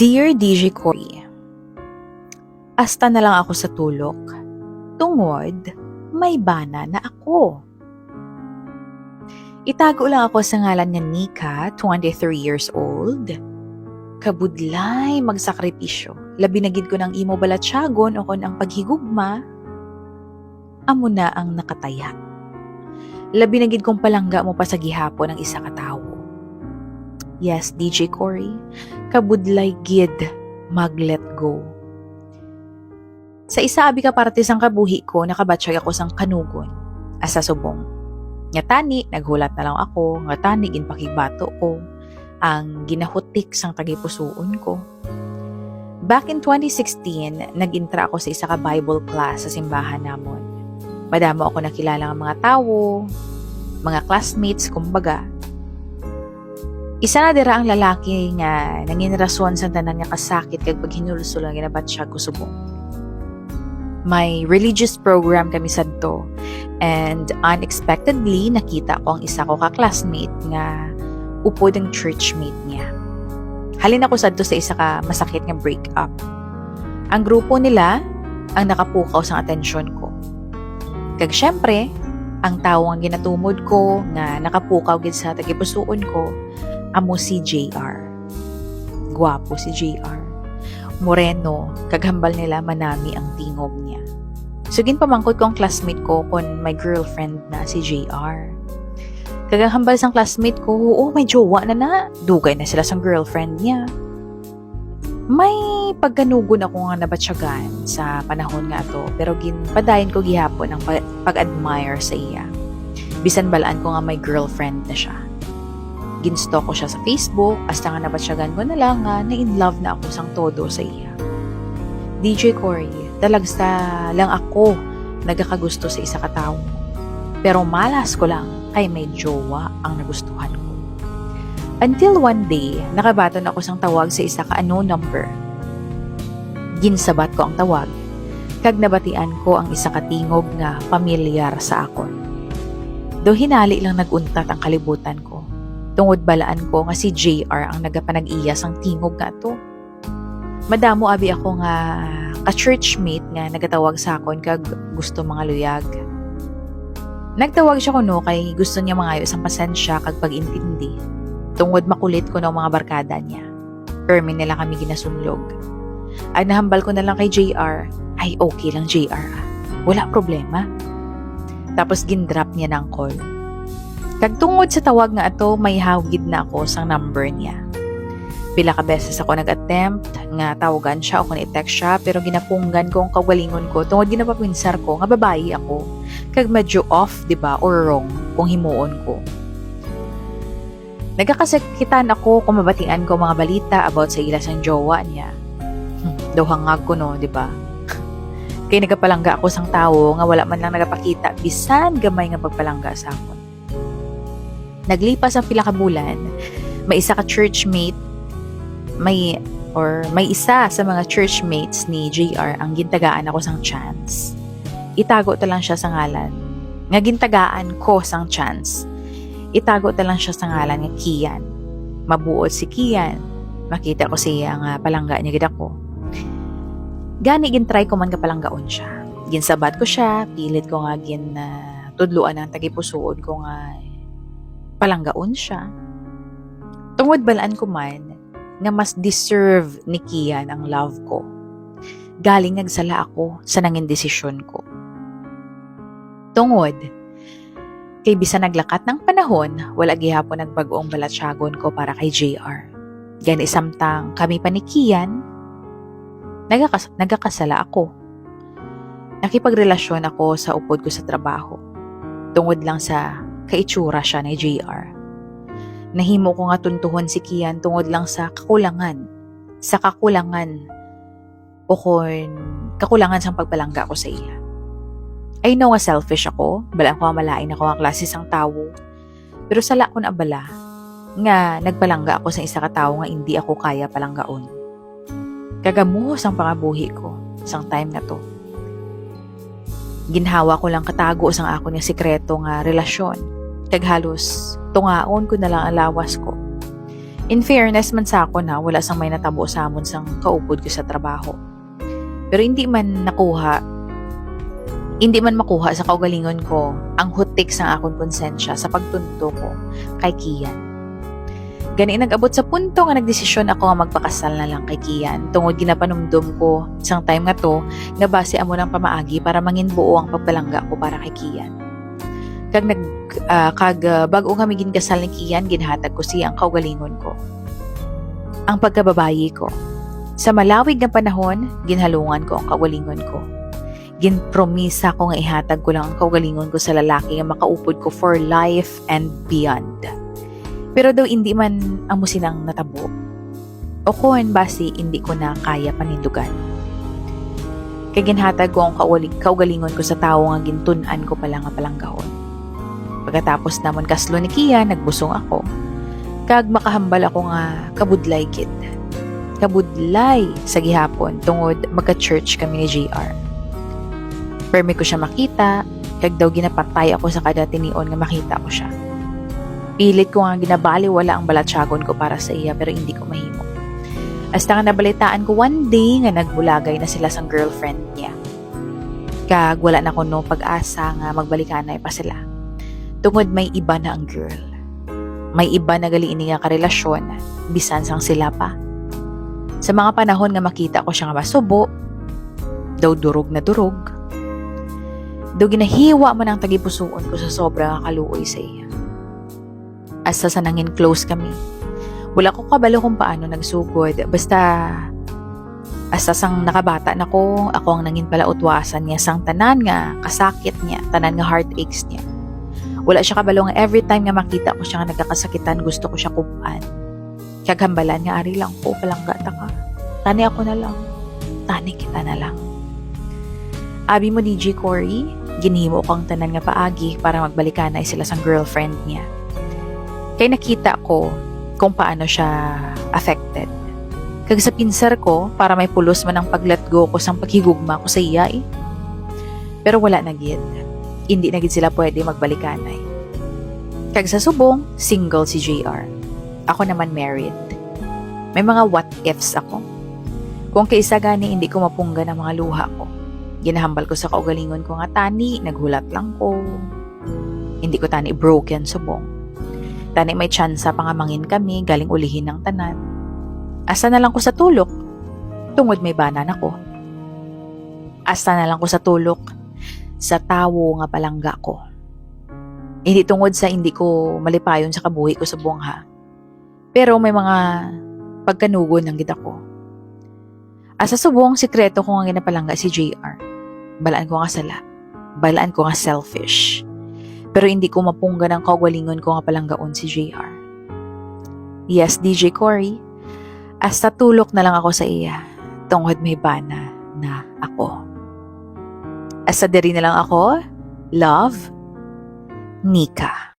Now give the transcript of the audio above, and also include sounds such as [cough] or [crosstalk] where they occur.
Dear DJ Cory, Asta na lang ako sa tulok. Tungod, may bana na ako. Itago lang ako sa ngalan nga Nika, 23 years old. Kabudlay magsakripisyo. Labi na gid ko ng imo balatsagon o kon ang paghigugma. Amo na ang nakataya. Labi na gid kong palangga mo pa sa gihapon ng isa ka tawo. Yes, DJ Cory, kabudlay gid mag-let go. Sa isa abi ka parte sang kabuhi ko, nakabatsyag ako sang kanugon. Asa subong. Nga tani, naghulat na lang ako, nga tani, ginpakibato ko. Ang ginahutik sang tagipusoon ko. Back in 2016, nag-intra ako sa isa ka Bible class sa simbahan namon. Madamo ako nakilala ng mga tao, mga classmates, kumbaga. Isa na dira ang lalaki nga nangin rason sa tanan nga kasakit kag pag hinulsol ang ginabatsyag ko subong may religious program kami sadto and unexpectedly nakita ko ang isa ko ka-classmate nga upod ang churchmate niya. Halin ako sadto sa isa ka masakit nga breakup. Ang grupo nila ang nakapukaw sa atensyon ko. Kag syempre, ang tao nga ginatumod ko nga nakapukaw gid sa tagipusoon ko amo si JR. Gwapo si JR. Moreno, kaghambal nila manami ang tingog niya. Sugin pamangkot ko ang classmate ko kon my girlfriend na si JR. Kaghambal sang classmate ko, oo, may jowa na na. Dugay na sila sang girlfriend niya. May pagkanugon ako nga nabatsyagan sa panahon nga to, pero ginpadayon ko gihapon ang pag- pag-admire sa iya. Bisan balaan ko nga may girlfriend na siya ginstalk ko siya sa Facebook, hasta nga nabatsyagan ko na lang nga na in love na ako sang todo sa iya. DJ Cory, talagsa lang ako nagkakagusto sa isa katao. Pero malas ko lang ay may jowa ang nagustuhan ko. Until one day, nakabaton ako sang tawag sa isa ka ano number. Ginsabat ko ang tawag, kag nabatian ko ang isa ka tingog nga pamilyar sa akon. Do hinali lang naguntat ang kalibutan ko tungod balaan ko nga si JR ang nagapanag-iya sang tingog nga to. Madamo abi ako nga ka-churchmate nga nagatawag sa akon kag gusto mga luyag. Nagtawag siya kuno kay gusto niya mangayo sang pasensya kag pag-intindi. Tungod makulit ko ng mga barkada niya. Permi nila kami ginasunlog. Ay nahambal ko na lang kay JR. Ay okay lang JR ah. Wala problema. Tapos gindrop niya ng call. Kag tungod sa tawag nga ato, may hawgid na ako sang number niya. Pila ka beses ako nag-attempt nga tawagan siya o kung i-text siya pero ginapunggan ko ang kagalingon ko tungod ginapapinsar ko nga babae ako kag medyo off, di ba, or wrong kung himuon ko. Nagkakasakitan ako kung mabatian ko mga balita about sa ila sang jowa niya. Hmm, daw hangag ko no, di ba? [laughs] Kaya nagapalangga ako sang tao nga wala man lang nagapakita bisan gamay nga pagpalangga sa akon. Naglipas ang pila ka bulan, may isa ka churchmate, may or may isa sa mga churchmates ni JR ang gintagaan ako sang chance. Itago ta lang siya sa ngalan. Nga gintagaan ko sang chance. Itago ta lang siya sa ngalan nga Kian. Mabuot si Kian. Makita ko siya nga palangga niya gid ako. Gani gintry ko man ka palanggaon siya. Ginsabat ko siya, pilit ko nga gin uh, tudluan ang tagipusuon ko nga palanggaon siya. Tungod balaan ko man, nga mas deserve ni Kian ang love ko. Galing nagsala ako sa nangin desisyon ko. Tungod, kay bisa naglakat ng panahon, wala gihapon nagbago ang balatsyagon ko para kay JR. Gani samtang kami pa ni Kian, nagakas- nagakasala ako. Nakipagrelasyon ako sa upod ko sa trabaho. Tungod lang sa kaitsura siya ni JR. Nahimo ko nga tuntuhon si Kian tungod lang sa kakulangan. Sa kakulangan o kung kakulangan sa pagpalangga ko sa iya. I know nga selfish ako, bala ko malain ako ang klase sang tao. Pero sala ko na abala nga nagpalangga ako sa isa ka tao nga hindi ako kaya palanggaon. Kagamuhos ang pangabuhi ko sang time na to. Ginhawa ko lang katago sang ako nga sikreto nga relasyon. Kag halos tungaon ko na lang ang lawas ko. In fairness man sa ako na wala sang may natabo sa amon sang kaupod ko sa trabaho. Pero hindi man nakuha, hindi man makuha sa kaugalingon ko ang hutik sa akong konsensya sa pagtunto ko kay Kian. Gani nag-abot sa punto nga nagdesisyon ako nga magpakasal na lang kay Kian tungod ginapanumdum ko isang time nga to nga base amo ng pamaagi para mangin buo ang pagpalangga ko para kay Kian. Kag nag ah, kag ah, bago kami ginkasal ni Kian ginhatag ko siya ang kaugalingon ko. Ang pagkababayi ko. Sa malawig nga panahon, ginhalungan ko ang kaugalingon ko. Ginpromisa ko nga ihatag ko lang ang kaugalingon ko sa lalaki nga makaupod ko for life and beyond. Pero daw hindi man ang musinang natabo. O kuhan basi hindi ko na kaya panindugan. Kaya ginhatag ko ang kaugaling, kaugalingon ko sa tao nga gintunan ko pala nga palanggahon. Pagkatapos namon kaslo ni Kia, nagbusong ako. Kag makahambal ako nga kabudlay kid. Kabudlay sa gihapon tungod magka-church kami ni JR. Permi ko siya makita, kag daw ginapatay ako sa kada tinion nga makita ko siya. Pilit ko nga ginabali wala ang balatsyagon ko para sa iya pero hindi ko mahimo. Hasta nga nabalitaan ko one day nga nagbulagay na sila sang girlfriend niya. Kag wala na ko no pag-asa nga magbalikanay pa sila. Tungod may iba na ang girl. May iba na gali ini nga karelasyon, bisan sang sila pa. Sa mga panahon nga makita ko siya nga masubo, daw durog na durog, daw ginahiwa man ang tagipusoon ko sa sobra nga kaluoy sa iya. Asa sa nangin close kami. Wala ko kabalo kung paano nagsugod. Basta asa sang nakabata na ko, ako ang nangin pala utwasan niya sang tanan nga kasakit niya, tanan nga heartaches niya. Wala siya kabalo nga every time nga makita ko siya nga nagkakasakitan, gusto ko siya kumpaan. Kagambalan nga ari lang ko, palangga ta ka. Tani ako na lang. Tani kita na lang. Abi mo DJ Cory, ginhimo ko ang tanan nga paagi para magbalikan na sila sang girlfriend niya. Kaya nakita ko kung paano siya affected. Kag sa pinsar ko, para may pulos man ang pag-let go ko sang paghigugma ko sa iya eh. Pero wala na gid. Hindi na gid sila pwede magbalikanay. Kag sa subong, single si JR. Ako naman married. May mga what ifs ako. Kung kaisa gani hindi ko mapunggan ang mga luha ko. Ginahambal ko sa kaugalingon ko nga tani, naghulat lang ko. Hindi ko tani broken subong. Tani may tsansa pa nga mangin kami, galing ulihin ng tanan. Asa na lang ko sa tulok, tungod may banan ako. Asa na lang ko sa tulok, sa tawo nga palangga ko. Hindi tungod sa hindi ko malipayon sa kabuhi ko sa buwang ha. Pero may mga pagkanugon ng gita ko. Asa subong sikreto ko nga ginapalangga si JR. Balaan ko nga sala. Balaan ko nga selfish. Pero hindi ko mapungga ng kagalingon ko nga palanggaon si JR. Yes, DJ Cory. Hasta tulok na lang ako sa iya. Tungod may bana na ako. Diri na lang ako. Love, Nika.